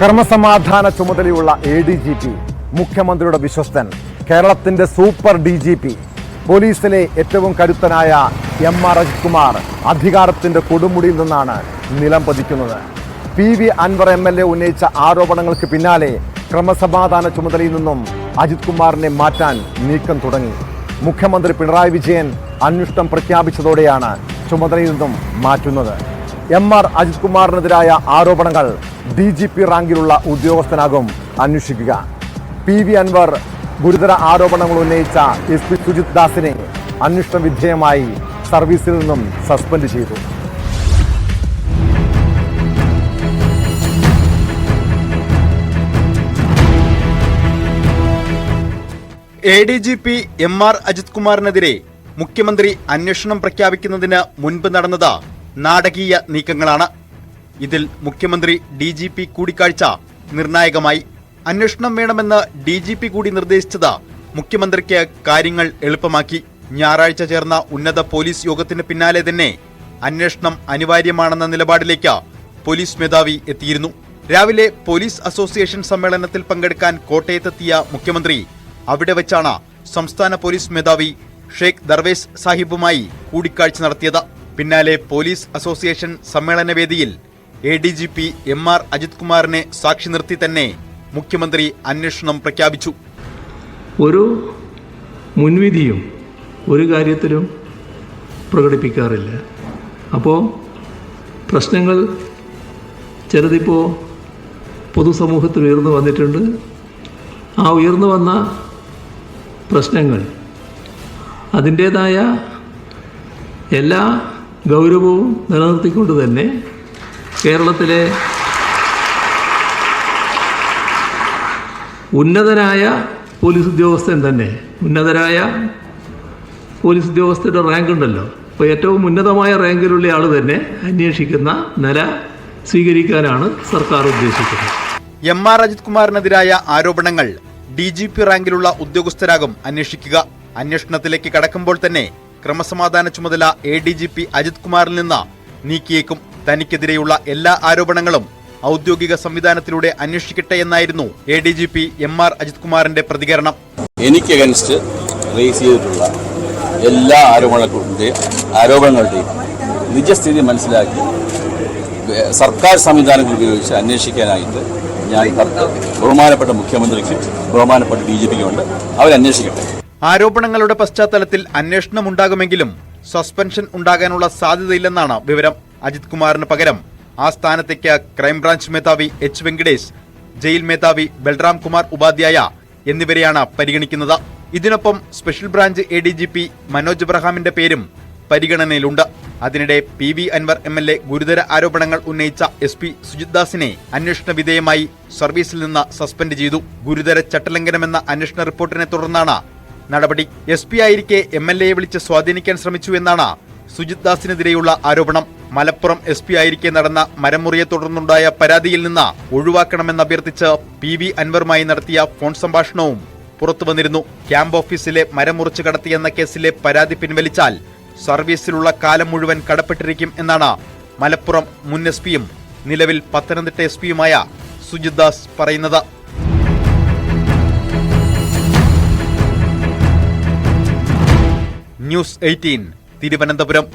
ക്രമസമാധാന ചുമതലയുള്ള A D G P മുഖ്യമന്ത്രിയുടെ വിശ്വസ്തൻ കേരളത്തിന്റെ സൂപ്പർ ഡി ജി പി പോലീസിലെ ഏറ്റവും കരുത്തനായ എം ആർ അജിത് കുമാർ അധികാരത്തിന്റെ കൊടുമുടിയിൽ നിന്നാണ് നിലം പതിക്കുന്നത്. P V Anvar M L A ഉന്നയിച്ച ആരോപണങ്ങൾക്ക് പിന്നാലെ ക്രമസമാധാന ചുമതലയിൽ നിന്നും അജിത് കുമാറിനെ മാറ്റാൻ നീക്കം തുടങ്ങി. മുഖ്യമന്ത്രി പിണറായി വിജയൻ അന്വേഷണം പ്രഖ്യാപിച്ചതോടെയാണ് ചുമതലയിൽ നിന്നും മാറ്റുന്നത്. എം ആർ അജിത് കുമാറിനെതിരായ ആരോപണങ്ങൾ ഡി ജി പി റാങ്കിലുള്ള ഉദ്യോഗസ്ഥനാകും. അന്വേഷിക്കുക. പി വി അൻവർ ഗുരുതര ആരോപണങ്ങൾ ഉന്നയിച്ച എസ് പി സുജിത് ദാസിനെ അന്വേഷണ വിധേയമായി സർവീസിൽ നിന്നും സസ്പെൻഡ് ചെയ്തു. A D G P M R Ajith കുമാറിനെതിരെ മുഖ്യമന്ത്രി അന്വേഷണം പ്രഖ്യാപിക്കുന്നതിന് മുൻപ് നടന്നത് നാടകീയ നീക്കങ്ങളാണ്. ഇതിൽ മുഖ്യമന്ത്രി ഡി ജി പി കൂടിക്കാഴ്ച നിർണായകമായി. അന്വേഷണം വേണമെന്ന് ഡി ജി പി കൂടി നിർദ്ദേശിച്ചത് മുഖ്യമന്ത്രിക്ക് കാര്യങ്ങൾ എളുപ്പമാക്കി. ഞായറാഴ്ച ചേർന്ന ഉന്നത പോലീസ് യോഗത്തിന് പിന്നാലെ തന്നെ അന്വേഷണം അനിവാര്യമാണെന്ന നിലപാടിലേക്ക് പോലീസ് മേധാവി എത്തിയിരുന്നു. രാവിലെ പോലീസ് അസോസിയേഷൻ സമ്മേളനത്തിൽ പങ്കെടുക്കാൻ കോട്ടയത്തെത്തിയ മുഖ്യമന്ത്രി അവിടെ വെച്ചാണ് സംസ്ഥാന പോലീസ് മേധാവി ഷെയ്ഖ് ദർവേസ് സാഹിബുമായി കൂടിക്കാഴ്ച നടത്തിയത്. പിന്നാലെ പോലീസ് അസോസിയേഷൻ സമ്മേളന വേദിയിൽ A D G P M R Ajith കുമാറിനെ സാക്ഷി നിർത്തി തന്നെ മുഖ്യമന്ത്രി അന്വേഷണം പ്രഖ്യാപിച്ചു. ഒരു മുൻവിധിയും ഒരു കാര്യത്തിലും പ്രകടിപ്പിക്കാറില്ല. അപ്പോൾ പ്രശ്നങ്ങൾ ചിലതിപ്പോൾ പൊതുസമൂഹത്തിൽ ഉയർന്നു വന്നിട്ടുണ്ട്. ആ ഉയർന്നു വന്ന പ്രശ്നങ്ങൾ അതിന്റേതായ എല്ലാ ഗൗരവവും നിലനിർത്തിക്കൊണ്ട് തന്നെ കേരളത്തിലെ ഉന്നതനായ പോലീസ് ഉദ്യോഗസ്ഥൻ തന്നെ. ഉന്നതരായ പോലീസ് ഉദ്യോഗസ്ഥരുടെ റാങ്ക് ഉണ്ടല്ലോ. അപ്പോൾ ഏറ്റവും ഉന്നതമായ റാങ്കിലുള്ള ആൾ തന്നെ അന്വേഷിക്കുന്ന നില സ്വീകരിക്കാനാണ് സർക്കാർ ഉദ്ദേശിക്കുന്നത്. എം ആർ അജിത് കുമാറിനെതിരായ ആരോപണങ്ങൾ ഡി ജി പി റാങ്കിലുള്ള ഉദ്യോഗസ്ഥരാകും അന്വേഷിക്കുക. അന്വേഷണത്തിലേക്ക് കടക്കുമ്പോൾ തന്നെ ക്രമസമാധാന ചുമതല A D G P Ajith കുമാറിൽ നിന്ന് നീക്കിയേക്കും. തനിക്കെതിരെയുള്ള എല്ലാ ആരോപണങ്ങളും ഔദ്യോഗിക സംവിധാനത്തിലൂടെ അന്വേഷിക്കട്ടെ എന്നായിരുന്നു A D G P M R Ajith കുമാറിന്റെ പ്രതികരണം. എനിക്ക് അഗൻസ്റ്റ് റേസ് ചെയ്തിട്ടുള്ള എല്ലാ ആരോപണങ്ങളുടെയും ആരോപണങ്ങളുടെയും നിജസ്ഥിതി മനസ്സിലാക്കി സർക്കാർ സംവിധാനങ്ങൾ ഉപയോഗിച്ച് അന്വേഷിക്കാനായിട്ട് ഞാൻ കത്ത് ബഹുമാനപ്പെട്ട മുഖ്യമന്ത്രിക്ക് ബഹുമാനപ്പെട്ട ഡി ജി പിക്കുമുണ്ട് അവരന്വേഷിക്കട്ടെ ആരോപണങ്ങളുടെ പശ്ചാത്തലത്തിൽ അന്വേഷണം ഉണ്ടാകുമെങ്കിലും സസ്പെൻഷൻ ഉണ്ടാകാനുള്ള സാധ്യതയില്ലെന്നാണ് വിവരം. അജിത് കുമാറിന് പകരം ആ സ്ഥാനത്തേക്ക് ക്രൈംബ്രാഞ്ച് മേധാവി എച്ച് വെങ്കടേഷ് ജയിൽ മേധാവി ബൽറാം കുമാർ ഉപാധ്യായ എന്നിവരെയാണ് പരിഗണിക്കുന്നത്. ഇതിനൊപ്പം special branch A D G P Manoj എബ്രഹാമിന്റെ പേരും പരിഗണനയിലുണ്ട്. അതിനിടെ P V Anvar M L A ഗുരുതര ആരോപണങ്ങൾ ഉന്നയിച്ച എസ് പി സുജിത് ദാസിനെ അന്വേഷണ വിധേയമായി സർവീസിൽ നിന്ന് സസ്പെൻഡ് ചെയ്തു. ഗുരുതര ചട്ടലംഘനമെന്ന അന്വേഷണ റിപ്പോർട്ടിനെ തുടർന്നാണ് നടപടി. എസ് പി ആയിരിക്കെ എം എൽ എയെ വിളിച്ച് സ്വാധീനിക്കാൻ ശ്രമിച്ചു എന്നാണ് സുജിത് ദാസിനെതിരെയുള്ള ആരോപണം. മലപ്പുറം എസ് പി ആയിരിക്കെ നടന്ന മരമുറിയെ തുടർന്നുണ്ടായ പരാതിയിൽ നിന്ന് ഒഴിവാക്കണമെന്ന് അഭ്യർത്ഥിച്ച് പി വി അൻവറുമായി നടത്തിയ ഫോൺ സംഭാഷണവും പുറത്തുവന്നിരുന്നു ക്യാമ്പ് ഓഫീസിലെ മരമുറിച്ച് കടത്തിയെന്ന കേസിലെ പരാതി പിൻവലിച്ചാൽ സർവീസിലുള്ള കാലം മുഴുവൻ കടപ്പെട്ടിരിക്കും എന്നാണ് മലപ്പുറം മുൻ എസ് പിയും നിലവിൽ പത്തനംതിട്ട എസ് പിയുമായ സുജിത് ദാസ് പറയുന്നത്. News eighteen Thiruvananthapuram.